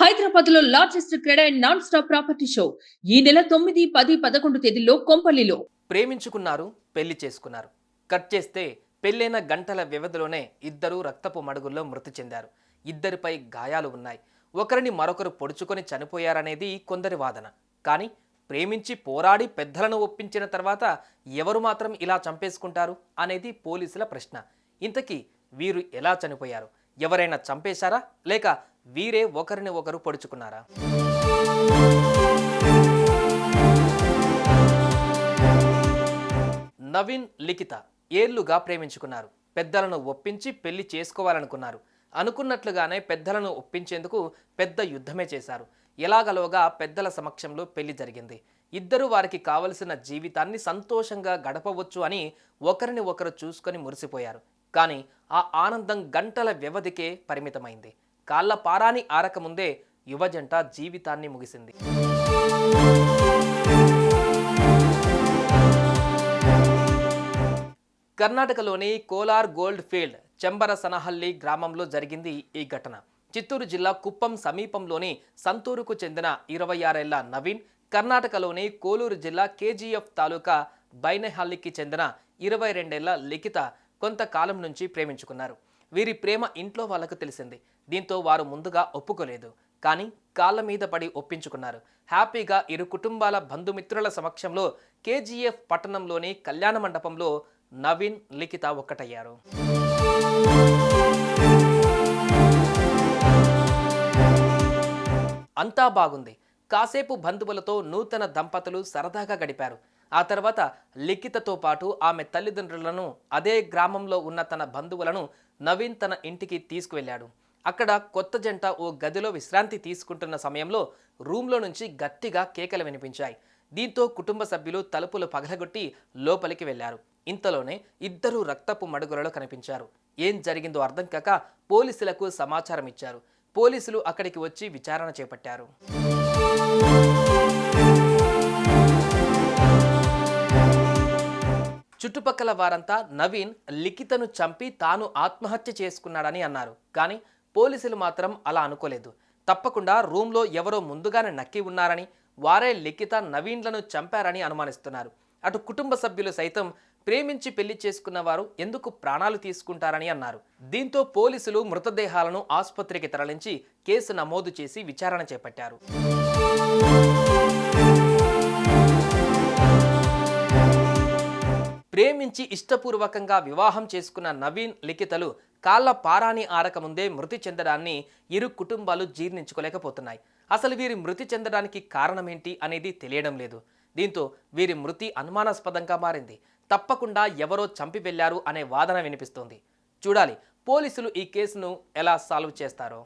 హైదరాబాద్లో largest cred and non stop property show. ఈ నెల తొమ్మిది పది పదకొండు తేదీల్లో కొంపల్లిలో. ప్రేమించుకున్నారు పెళ్ళి చేసుకున్నారు. కట్ చేస్తే పెళ్ళైన గంటల వ్యవధిలోనే ఇద్దరు రక్తపు మడుగుల్లో మృతి చెందారు. ఇద్దరిపై గాయాలు ఉన్నాయి. ఒకరిని మరొకరు పొడుచుకొని చనిపోయారనేది కొందరి వాదన. కానీ ప్రేమించి పోరాడి పెద్దలను ఒప్పించిన తర్వాత ఎవరు మాత్రం ఇలా చంపేసుకుంటారు అనేది పోలీసుల ప్రశ్న. ఇంతకీ వీరు ఎలా చనిపోయారు? ఎవరైనా చంపేశారా? లేక వీరే ఒకరిని ఒకరు పొడుచుకున్నారా? నవీన్ లిఖిత ఏళ్ళుగా ప్రేమించుకున్నారు. పెద్దలను ఒప్పించి పెళ్ళి చేసుకోవాలనుకున్నారు. అనుకున్నట్లుగానే పెద్దలను ఒప్పించేందుకు పెద్ద యుద్ధమే చేశారు. ఎలాగలోగా పెద్దల సమక్షంలో పెళ్ళి జరిగింది. ఇద్దరు వారికి కావలసిన జీవితాన్ని సంతోషంగా గడపవచ్చు అని ఒకరిని ఒకరు చూసుకొని మురిసిపోయారు. కానీ ఆ ఆనందం గంటల వ్యవధికే పరిమితమైంది. కాళ్ళ పారాని ఆరకముందే యువజంట జీవితాన్ని ముగిసింది. కర్ణాటకలోని కోలార్ గోల్డ్ ఫీల్డ్ చెంబర సనహల్లి గ్రామంలో జరిగింది ఈ ఘటన. చిత్తూరు జిల్లా కుప్పం సమీపంలోని సంతూరుకు చెందిన ఇరవై ఆరేళ్ళ నవీన్ కర్ణాటకలోని కోలూరు జిల్లా కేజీఎఫ్ తాలూకా బైనహల్లికి చెందిన ఇరవై రెండేళ్ళ లిఖిత కొంతకాలం నుంచి ప్రేమించుకున్నారు. వీరి ప్రేమ ఇంట్లో వాళ్ళకు తెలిసింది. దీంతో వారు ముందుగా ఒప్పుకోలేదు. కానీ కాళ్ళ మీద పడి ఒప్పించుకున్నారు. హ్యాపీగా ఇరు కుటుంబాల బంధుమిత్రుల సమక్షంలో కేజీఎఫ్ పట్టణంలోని కళ్యాణ మండపంలో నవీన్ లిఖిత ఒక్కటయ్యారు. అంతా బాగుంది. కాసేపు బంధువులతో నూతన దంపతులు సరదాగా గడిపారు. ఆ తర్వాత లిఖితతో పాటు ఆమె తల్లిదండ్రులను అదే గ్రామంలో ఉన్న తన బంధువులను నవీన్ తన ఇంటికి తీసుకువెళ్ళాడు. అక్కడ కొత్త జంట ఓ గదిలో విశ్రాంతి తీసుకుంటున్న సమయంలో రూమ్లో నుంచి గట్టిగా కేకలు వినిపించాయి. దీంతో కుటుంబ సభ్యులు తలుపులు పగలగొట్టి లోపలికి వెళ్ళారు ఇంతలోనే ఇద్దరు రక్తపు మడుగులలో కనిపించారు. ఏం జరిగిందో అర్థం కాక పోలీసులకు సమాచారం ఇచ్చారు పోలీసులు అక్కడికి వచ్చి విచారణ చేపట్టారు. చుట్టుపక్కల వారంతా నవీన్ లిఖితను చంపి తాను ఆత్మహత్య చేసుకున్నాడని అన్నారు. కానీ పోలీసులు మాత్రం అలా అనుకోలేదు. తప్పకుండా రూమ్లో ఎవరో ముందుగానే నక్కి ఉన్నారని వారే లిఖిత నవీన్లను చంపారని అనుమానిస్తున్నారు. అటు కుటుంబ సభ్యులు సైతం ప్రేమించి పెళ్ళి చేసుకున్న వారు ఎందుకు ప్రాణాలు తీసుకుంటారని అన్నారు. దీంతో పోలీసులు మృతదేహాలను ఆసుపత్రికి తరలించి కేసు నమోదు చేసి విచారణ చేపట్టారు. ప్రేమించి ఇష్టపూర్వకంగా వివాహం చేసుకున్న నవీన్ లిఖితలు కాళ్ళ పారాని ఆరకముందే మృతి చెందడాన్ని ఇరు కుటుంబాలు జీర్ణించుకోలేకపోతున్నాయి. అసలు వీరి మృతి చెందడానికి కారణమేంటి అనేది తెలియడం లేదు. దీంతో వీరి మృతి అనుమానాస్పదంగా మారింది. తప్పకుండా ఎవరో చంపి వెళ్ళారు అనే వాదన వినిపిస్తోంది. చూడాలి పోలీసులు ఈ కేసును ఎలా సాల్వ్ చేస్తారో.